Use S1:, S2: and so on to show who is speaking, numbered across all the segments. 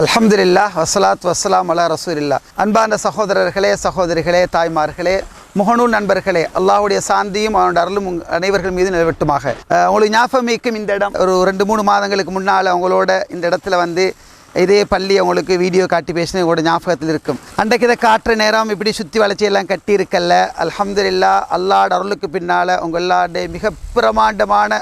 S1: அல்ஹம்துலில்லா வசலாத் வசலாம் அலா ரசூலில்லா அன்பான சகோதரர்களே சகோதரிகளே தாய்மார்களே முகநூல் நண்பர்களே அல்லாஹுடைய சாந்தியும் அவனுடைய அருளும் அனைவர்கள் மீது நிலவட்டுமாக. அஹ், உங்களுக்கு ஞாபகம் இந்த இடம். ஒரு ரெண்டு மூணு மாதங்களுக்கு முன்னால் அவங்களோட இந்த இடத்துல வந்து இதே பள்ளி அவங்களுக்கு வீடியோ காட்டி பேசினது உங்களோட ஞாபகத்தில் இருக்கும். அன்றைக்கு இதை காட்டுற நேரம் இப்படி சுற்றி வளர்ச்சியெல்லாம் எல்லாம் கட்டி இருக்கல்ல அல்ஹம்துலில்லா அல்லாட அருளுக்கு பின்னால் உங்கள் எல்லாருடைய மிக பிரமாண்டமான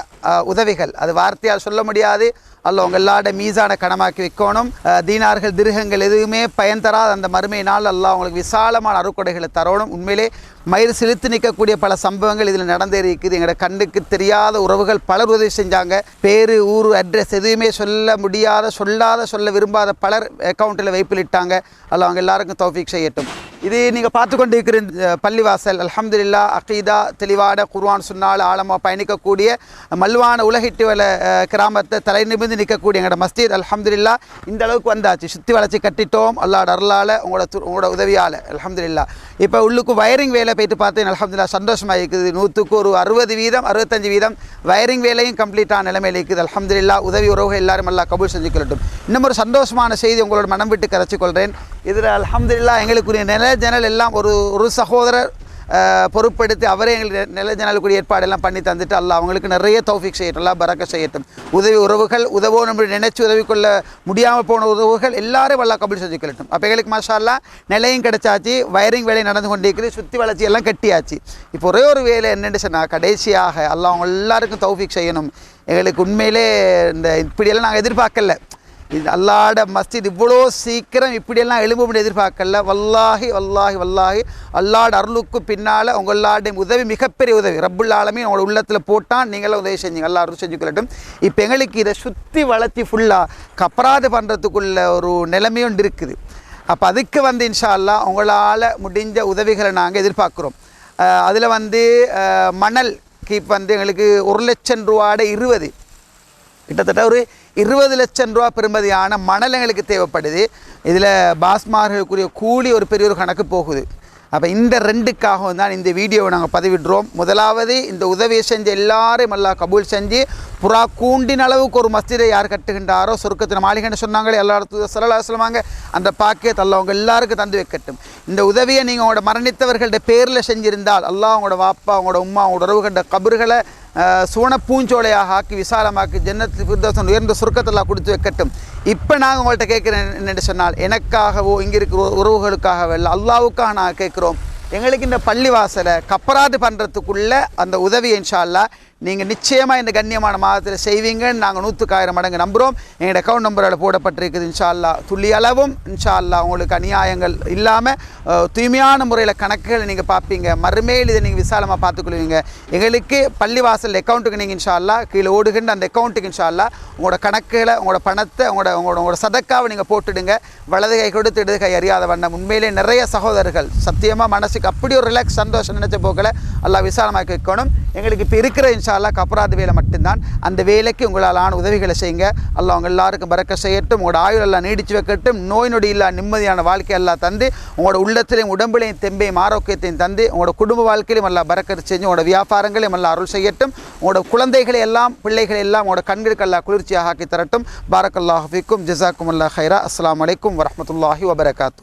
S1: உதவிகள். அது வார்த்தையால் சொல்ல முடியாது அல்ல உங்கள் எல்லாட மீசான கணமாக்கி வைக்கணும். தீனார்கள் திருகங்கள் எதுவுமே பயன் தராத அந்த மறுமை நாள் அல்லாஹ் உங்களுக்கு விசாலமான அறுக்கொடைகளை தரணும். உண்மையிலே மயிர் செலுத்து நிற்கக்கூடிய பல சம்பவங்கள் இதில் நடந்தே இருக்குது. எங்களோட கண்ணுக்கு தெரியாத உறவுகள் பலர் உதவி செஞ்சாங்க. பேர் ஊர் அட்ரஸ் எதுவுமே சொல்ல முடியாத சொல்லாத சொல்ல விரும்பாத பலர் அக்கௌண்ட்டில் வைப்பிலிட்டாங்க. அல்ல அவங்க எல்லாருக்கும் தௌஃபிக் செய்யட்டும். இது நீங்கள் பார்த்து கொண்டு இருக்கிற பள்ளிவாசல் அல்ஹம்துலில்லா அகீதா தெளிவான குர்வான் சொன்னால் ஆழமாக பயணிக்கக்கூடிய மல்வான உலகிட்டு வல கிராமத்தை தலை நிமிர்ந்து நிற்கக்கூடிய எங்களோட மஸ்ஜித் அல்ஹம்துலில்லா இந்த அளவுக்கு வந்தாச்சு. சுற்றி வளர்ச்சி கட்டிட்டோம். அல்லாட அருளால் உங்களோட து- உங்களோட உதவியால் அல்ஹம்துலில்லா. இப்போ உள்ளுக்கு வயரிங் வேலை போயிட்டு பார்த்தேன் அல்ஹம்துலில்லா சந்தோஷமாக இருக்குது. நூற்றுக்கு ஒரு அறுபது வீதம் அறுபத்தஞ்சு வீதம் வயரிங் வேலையும் கம்ப்ளீட்டான நிலைமையில் இருக்குது. அல்ஹம்துலில்லா உதவி உறவுகள் எல்லாரும் எல்லாம் கபூல் செஞ்சு கொள்ளட்டும். இன்னும் ஒரு சந்தோஷமான செய்தி உங்களோட மனம் விட்டு கரைச்சிக்கொள்கிறேன் இதில் அலமதுல்லா எங்களுக்குரிய நில ஜன்னல் எல்லாம் ஒரு ஒரு சகோதரர் அஹ், அவரே எங்களுக்கு நில ஜன்னலுக்குரிய ஏற்பாடெல்லாம் பண்ணி தந்துட்டு அல்ல அவங்களுக்கு நிறைய தௌஃபிக் செய்யட்டும் எல்லாம் பறக்க செய்யட்டும். உதவி உறவுகள் உதவோ நம்ம நினைச்சு உதவி கொள்ள முடியாமல் போன உறவுகள் எல்லாரும் வல்லா கபில் செஞ்சு கொள்ளட்டும். அப்போ எங்களுக்கு மாஷா நிலையும் கிடைச்சாச்சு வயரிங் வேலை நடந்து கொண்டிருக்குது சுற்றி வளர்ச்சி எல்லாம் கட்டியாச்சு. இப்போ ஒரே ஒரு வேலை என்னென்னு சொன்னால் கடைசியாக அல்ல அவங்க எல்லாருக்கும் தௌஃபிக் செய்யணும். எங்களுக்கு உண்மையிலே இந்த இப்படியெல்லாம் நாங்கள் எதிர்பார்க்கல. இது அல்லாட மஸ்ஜித் இவ்வளோ சீக்கிரம் இப்படியெல்லாம் எழும்பும் எதிர்பார்க்கல. வல்லாஹி வல்லாஹி வல்லாஹி. அல்லாட அருளுக்கு பின்னால் உங்கள் எல்லாருடைய உதவி மிகப்பெரிய உதவி. ரப்புல் ஆலமீன் உங்களோட உள்ளத்தில் போட்டான் நீங்களும் உதவி செஞ்சீங்க. எல்லா அருள் செஞ்சு கொள்ளட்டும். இப்போ எங்களுக்கு இதை சுற்றி வளர்த்தி ஃபுல்லாக கப்பராது பண்ணுறதுக்குள்ள ஒரு நிலைமையும் ஒன்று இருக்குது. அப்போ அதுக்கு வந்து இன்ஷா அல்லாஹ் உங்களால் முடிஞ்ச உதவிகளை நாங்கள் எதிர்பார்க்குறோம். அதில் வந்து மணல் கீப் வந்து எங்களுக்கு ஒரு லட்சம் ரூபாட இருபது கிட்டத்தட்ட ஒரு இருபது லட்சம் ரூபா பெறுமதியான மணல் எங்களுக்கு தேவைப்படுது. இதில் பாஸ்மார்களுக்குரிய கூலி ஒரு பெரிய ஒரு கணக்கு போகுது. அப்போ இந்த ரெண்டுக்காகவும் தான் இந்த வீடியோவை நாங்கள் பதிவிடுறோம். முதலாவது இந்த உதவியை செஞ்ச எல்லாரையும் எல்லாம் கபூல் செஞ்சு புறா கூண்டின் அளவுக்கு ஒரு மஸ்திரை யார் கட்டுகின்றாரோ சொர்க்கத்தின் மாளிகைன்னு சொன்னாங்களே எல்லா இடத்துல சொல்லுவாங்க அந்த பாக்கியத்தை அல்ல அவங்க எல்லாருக்கும் தந்து வைக்கட்டும். இந்த உதவியை நீங்கள் உங்களோட மரணித்தவர்கள்ட்ட பேரில் செஞ்சிருந்தால் எல்லாம் உங்களோட வாப்பா உங்களோட உம்மா உங்களோட உறவுகண்ட கபறுகளை சுவன பூஞ்சோலையாக ஆக்கி விசாலமாக்கி ஜன்னத்தில் ஃபிர்தௌஸின் உயர்ந்த சுருக்கத்தெல்லாம் கொடுத்து வைக்கட்டும் இப்போ நாங்கள் உங்கள்கிட்ட கேட்குறேன் என்னென்னு சொன்னால் எனக்காகவோ இங்கே இருக்கிற உறவுகளுக்காகவோ இல்லை அல்லாவுக்காக நாங்கள் கேட்குறோம் எங்களுக்கு இந்த பள்ளிவாசலை கப்பராது பண்ணுறதுக்குள்ள அந்த உதவி இன்ஷா அல்லாஹ் நீங்கள் நிச்சயமாக இந்த கண்ணியமான மாதத்தில் செய்வீங்கன்னு நாங்கள் நூற்றுக்காயிரம் மடங்கு நம்புகிறோம் எங்களோட அக்கௌண்ட் நம்பரோட போடப்பட்டிருக்குது. இன்ஷா அல்லாஹ் துல்லிய அளவும் இன்ஷா உங்களுக்கு அநியாயங்கள் இல்லாமல் தூய்மையான முறையில் கணக்குகளை நீங்கள் பார்ப்பீங்க. மறுமையில் இதை நீங்கள் விசாலமாக பார்த்துக்கொள்வீங்க. எங்களுக்கு பள்ளிவாசல் அக்கௌண்ட்டுக்கு நீங்கள் இன்ஷா கீழே ஓடுகின்ற அந்த அக்கௌண்ட்டுக்கு இன்ஷா உங்களோட கணக்குகளை உங்களோட பணத்தை உங்களோட உங்களோட உங்களோட சதக்காவை நீங்கள் போட்டுடுங்க. வலது கை கொடுத்து இடது கை அறியாத வண்ணம். உண்மையிலே நிறைய சகோதரர்கள் சத்தியமாக மனசுக்கு அப்படி ஒரு ரிலாக்ஸ் சந்தோஷம் நினைச்ச போக்கில் எல்லாம் விசாலமாக வைக்கணும். எங்களுக்கு இப்போ இருக்கிற இன்ஷால்லா அல்லாஹ் கப்பராது வேலை மட்டும்தான். அந்த வேலைக்கு உங்களால் ஆன உதவிகளை செய்யுங்க. அல்லாஹ் அவங்க எல்லாருக்கும் பறக்க செய்யட்டும். உங்களோட ஆயுள் எல்லாம் நீடிச்சு வைக்கட்டும். நோய் நொடி இல்லா நிம்மதியான வாழ்க்கையெல்லாம் தந்து. உங்களோட உள்ளத்திலையும் உடம்புலையும் தெம்பையும் ஆரோக்கியத்தையும் தந்து. உங்களோட குடும்ப வாழ்க்கையிலும் எல்லாம் பறக்கத்து செஞ்சு உங்களோட வியாபாரங்களையும் எல்லாம் அருள் செய்யட்டும். உங்களோட குழந்தைகளை எல்லாம் பிள்ளைகளை எல்லாம் உங்களோட கண்களுக்கு எல்லாம் குளிர்ச்சியாக ஆக்கி தரட்டும். பாரக் அல்லாஹிக்கும் ஜிசாக்கும் அல்லா ஹைரா அஸ்லாம் வலைக்கும் வரமத்துல்லாஹி வபரகாத்து